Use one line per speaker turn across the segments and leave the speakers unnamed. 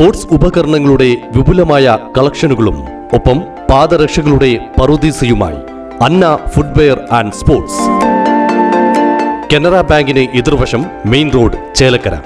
Sports ഉപകരണങ്ങളുടെ വിപുലമായ കളക്ഷനുകളും ഒപ്പം പാദരക്ഷകളുടെ പറുദീസയുമായി Anna footwear and sports. Canara ബാങ്കിന് എതിർവശം മെയിൻ റോഡ് ചേലക്കര.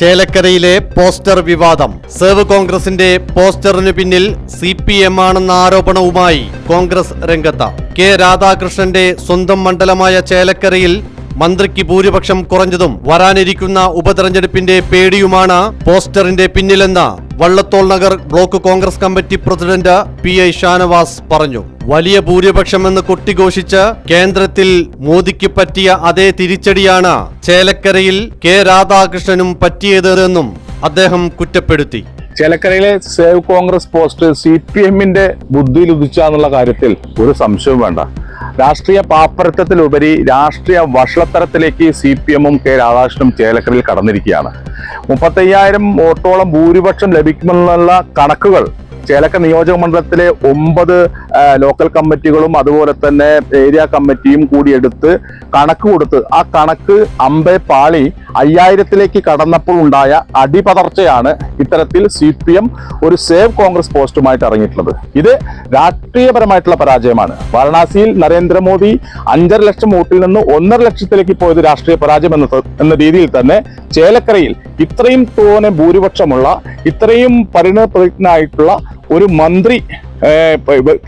ചേലക്കരയിലെ പോസ്റ്റർ വിവാദം. സേവ് കോൺഗ്രസിന്റെ പോസ്റ്ററിന് പിന്നിൽ സി പി എം ആണെന്ന ആരോപണവുമായി കോൺഗ്രസ് രംഗത്ത്. കെ രാധാകൃഷ്ണന്റെ സ്വന്തം മണ്ഡലമായ ചേലക്കരയിൽ മന്ത്രിക്ക് ഭൂരിപക്ഷം കുറഞ്ഞതും വരാനിരിക്കുന്ന ഉപതെരഞ്ഞെടുപ്പിന്റെ പേടിയുമാണ് പോസ്റ്ററിന്റെ പിന്നിലെന്ന് Vallathol Nagar block Congress committee president P I Shanavas പറഞ്ഞു. വലിയ ഭൂരിപക്ഷമെന്ന് കൊട്ടിഘോഷിച്ച് കേന്ദ്രത്തിൽ മോദിക്ക് പറ്റിയ അതേ തിരിച്ചടിയാണ് ചേലക്കരയിൽ കെ രാധാകൃഷ്ണനും പറ്റിയതെന്നും അദ്ദേഹം കുറ്റപ്പെടുത്തി.
ചേലക്കരയിലെ save Congress post C P എമ്മിന്റെ ബുദ്ധിയിൽ ഉദിച്ചാന്നുള്ള കാര്യത്തിൽ ഒരു സംശയവും വേണ്ട. രാഷ്ട്രീയ പാപ്പരത്വത്തിലുപരി രാഷ്ട്രീയ വഷളത്തരത്തിലേക്ക് സി പി എമ്മും കെ രാധാകൃഷ്ണനും ചേലക്കരയിൽ കടന്നിരിക്കുകയാണ്. മുപ്പത്തയ്യായിരം വോട്ടോളം ഭൂരിപക്ഷം ലഭിക്കുമെന്നുള്ള കണക്കുകൾ ചേലക്ക നിയോജക മണ്ഡലത്തിലെ ഒമ്പത് ലോക്കൽ കമ്മിറ്റികളും അതുപോലെ തന്നെ ഏരിയ കമ്മിറ്റിയും കൂടി എടുത്ത് കണക്ക് കൊടുത്ത് ആ കണക്ക് അമ്പെ പാളി അയ്യായിരത്തിലേക്ക് കടന്നപ്പോൾ ഉണ്ടായ അടിപതർച്ചയാണ് ഇത്തരത്തിൽ സി പി എം ഒരു സേവ് കോൺഗ്രസ് പോസ്റ്റുമായിട്ട് ഇറങ്ങിയിട്ടുള്ളത്. ഇത് രാഷ്ട്രീയപരമായിട്ടുള്ള പരാജയമാണ്. വാരണാസിയിൽ നരേന്ദ്രമോദി അഞ്ചര ലക്ഷം വോട്ടിൽ നിന്ന് ഒന്നര ലക്ഷത്തിലേക്ക് പോയത് രാഷ്ട്രീയ പരാജയം എന്ന എന്ന രീതിയിൽ തന്നെ ചേലക്കരയിൽ ഇത്രയും തോനെ ഭൂരിപക്ഷമുള്ള ഇത്രയും പരിണതപ്രതിജ്ഞനായിട്ടുള്ള ഒരു മന്ത്രി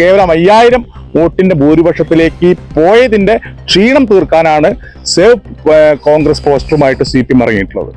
കേവലം അയ്യായിരം വോട്ടിന്റെ ഭൂരിപക്ഷത്തിലേക്ക് പോയതിന്റെ ക്ഷീണം തീർക്കാനാണ് സേവ് കോൺഗ്രസ് പോസ്റ്ററുമായിട്ട് സി പി എം ഇറങ്ങിയിട്ടുള്ളത്.